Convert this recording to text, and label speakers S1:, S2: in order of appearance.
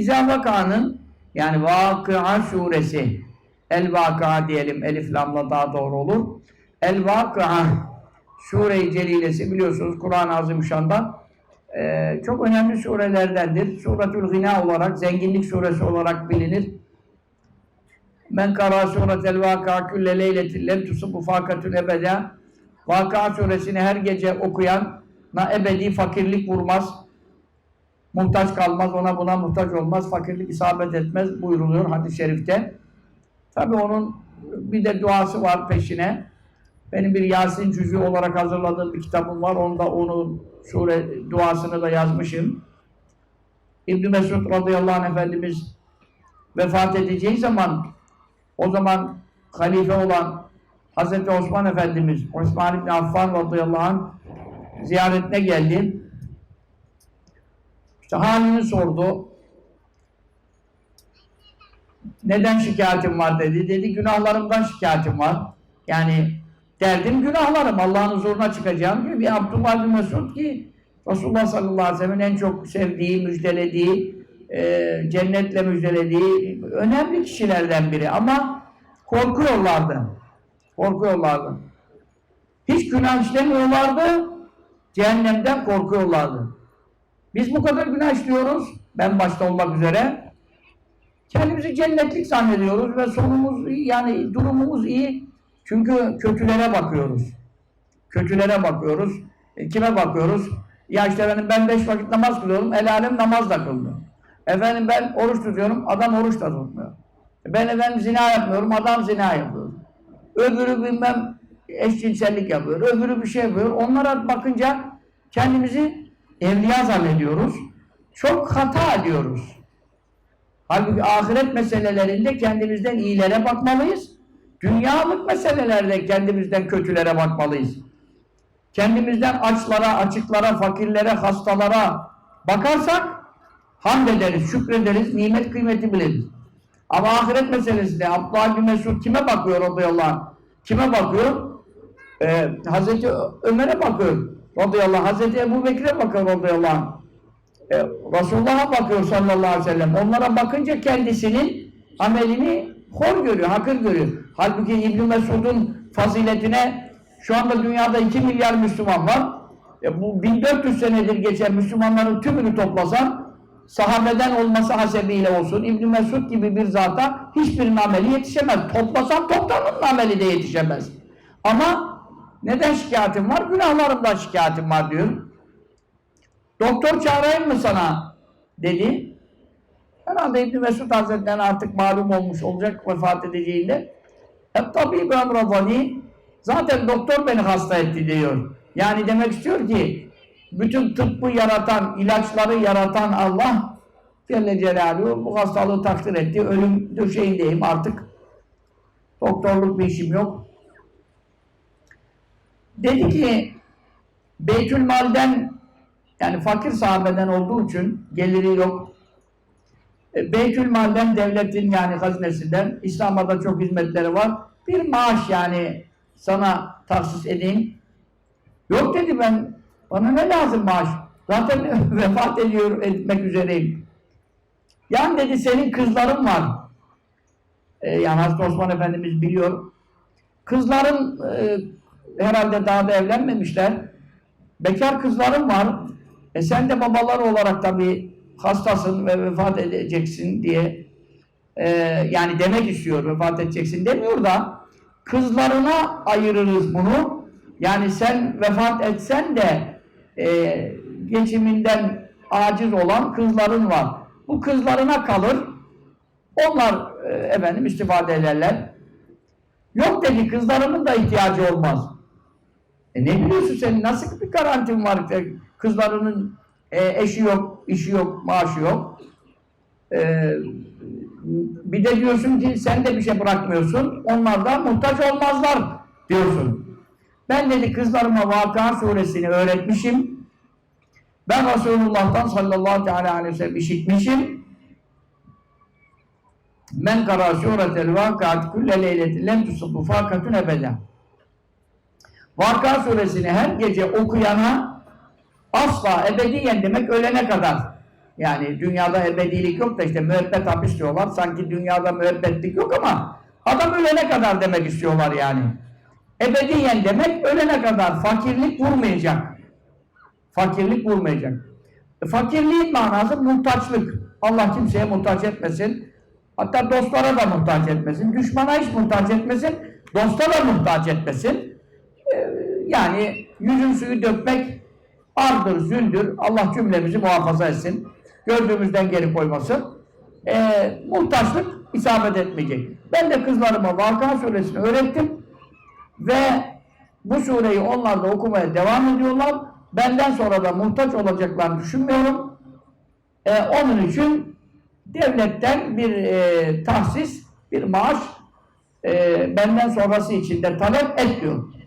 S1: İza vaka'nın yani Vakıa suresi El Vakıa diyelim elif lamla daha doğru olur. El Vakıa Sure-i Celilesi biliyorsunuz Kur'an-ı Azimüşşan'da e, çok önemli surelerdendir. Suretül Gina olarak, zenginlik suresi olarak bilinir. Men kara suretel vaka külle leyletin lem tusubu fakatun ebeda Vaka suresini her gece okuyan na ebedi fakirlik vurmaz. Muhtaç kalmaz, ona buna muhtaç olmaz, fakirlik isabet etmez buyuruluyor hadis-i şerifte. Tabi onun bir de duası var peşine. Benim bir Yasin cüzü olarak hazırladığım bir kitabım var. Onda onun sure duasını da yazmışım. İbn Mesud radıyallahu anh efendimiz vefat edeceği zaman o zaman halife olan Hazreti Osman Efendimiz Osman İbni Affan radıyallahu anh ziyaretine geldi. İşte halini sordu. Neden şikayetim var dedi. Dedi günahlarımdan şikayetim var. Yani derdim günahlarım. Allah'ın huzuruna çıkacağım gibi bir Abdullah bin Mesud ki Resulullah sallallahu aleyhi ve sellem'in en çok sevdiği, müjdelediği, e, cennetle müjdelediği önemli kişilerden biri. Ama korkuyorlardı. Korkuyorlardı. Hiç günah işlemiyorlardı. Cehennemden korkuyorlardı. Biz bu kadar günah işliyoruz. Ben başta olmak üzere. Kendimizi cennetlik zannediyoruz ve sonumuz iyi, yani durumumuz iyi. Çünkü kötülere bakıyoruz. Kötülere bakıyoruz. E, kime bakıyoruz? Ya işte efendim ben beş vakit namaz kılıyorum, el alem namaz da kılmıyor. Efendim ben oruç tutuyorum, adam oruç da tutmuyor. Ben efendim zina yapmıyorum, adam zina yapıyor. Öbürü bilmem eşcinsellik yapıyor, öbürü bir şey yapıyor. Onlara bakınca kendimizi evliya zannediyoruz. Çok hata ediyoruz. Halbuki ahiret meselelerinde kendimizden iyilere bakmalıyız. Dünyalık meselelerde kendimizden kötülere bakmalıyız. Kendimizden açlara, açıklara, fakirlere, hastalara bakarsak hamd ederiz, şükrederiz, nimet kıymeti biliriz. Ama ahiret meselesinde Abdullah bin Mesud kime bakıyor radıyallahu anh? Kime bakıyor? Ee, Hazreti Ömer'e bakıyor radıyallahu anh. Hazreti Ebu Bekir'e bakıyor radıyallahu anh. Ee, Resulullah'a bakıyor sallallahu aleyhi ve sellem. Onlara bakınca kendisinin amelini hor görüyor, hakır görüyor. Halbuki İbn Mesud'un faziletine şu anda dünyada 2 milyar Müslüman var. E, bu 1400 senedir geçen Müslümanların tümünü toplasan sahabeden olması hasebiyle olsun İbn Mesud gibi bir zata hiçbirinin ameli yetişemez. Toplasan toplanın ameli de yetişemez. Ama neden şikayetim var? Günahlarımdan şikayetim var diyor. Doktor çağırayım mı sana? dedi. Herhalde İbn Mesud Hazretleri'ne artık malum olmuş olacak vefat edeceğinde. Hep tabi ben Rabbani zaten doktor beni hasta etti diyor. Yani demek istiyor ki bütün tıbbı yaratan, ilaçları yaratan Allah Celle Celaluhu bu hastalığı takdir etti. Ölüm döşeğindeyim artık. Doktorluk bir işim yok. Dedi ki Beytül Mal'den yani fakir sahabeden olduğu için geliri yok. E, Beytül Mal'den devletin yani hazinesinden İslam'a da çok hizmetleri var. Bir maaş yani sana tahsis edeyim. Yok dedi ben bana ne lazım maaş? Zaten vefat ediyor etmek üzereyim. Yani dedi senin kızların var. Ee, yani Hazreti Osman Efendimiz biliyor. Kızların e, herhalde daha da evlenmemişler. Bekar kızların var. E sen de babalar olarak tabii hastasın ve vefat edeceksin diye e, yani demek istiyor vefat edeceksin demiyor da kızlarına ayırırız bunu. Yani sen vefat etsen de e, geçiminden aciz olan kızların var. Bu kızlarına kalır. Onlar e, efendim istifade ederler. Yok dedi kızlarının da ihtiyacı olmaz. E ne biliyorsun senin nasıl bir garantin var ki kızlarının e, eşi yok, işi yok, maaşı yok. E, bir de diyorsun ki sen de bir şey bırakmıyorsun. Onlar da muhtaç olmazlar diyorsun. Ben dedi kızlarıma Vakıa suresini öğretmişim. Ben Resulullah'tan sallallahu aleyhi ve sellem işitmişim. Men kara suretel vakat kulle leyletin lem tusabbu fakatun ebeden. Vakıa suresini her gece okuyana asla ebediyen demek ölene kadar. Yani dünyada ebedilik yok da işte müebbet hapis diyorlar. Sanki dünyada müebbetlik yok ama adam ölene kadar demek istiyorlar yani. Ebediyen demek ölene kadar fakirlik vurmayacak. Fakirlik vurmayacak. E, fakirliğin manası muhtaçlık. Allah kimseye muhtaç etmesin. Hatta dostlara da muhtaç etmesin. Düşmana hiç muhtaç etmesin. Dosta da muhtaç etmesin. Yani yüzün suyu dökmek ardır, züldür. Allah cümlemizi muhafaza etsin. Gördüğümüzden geri koymasın. E, muhtaçlık isabet etmeyecek. Ben de kızlarıma Vakıa suresini öğrettim. Ve bu sureyi onlar da okumaya devam ediyorlar. Benden sonra da muhtaç olacaklarını düşünmüyorum. E, onun için devletten bir e, tahsis, bir maaş e, benden sonrası için de talep etmiyorum.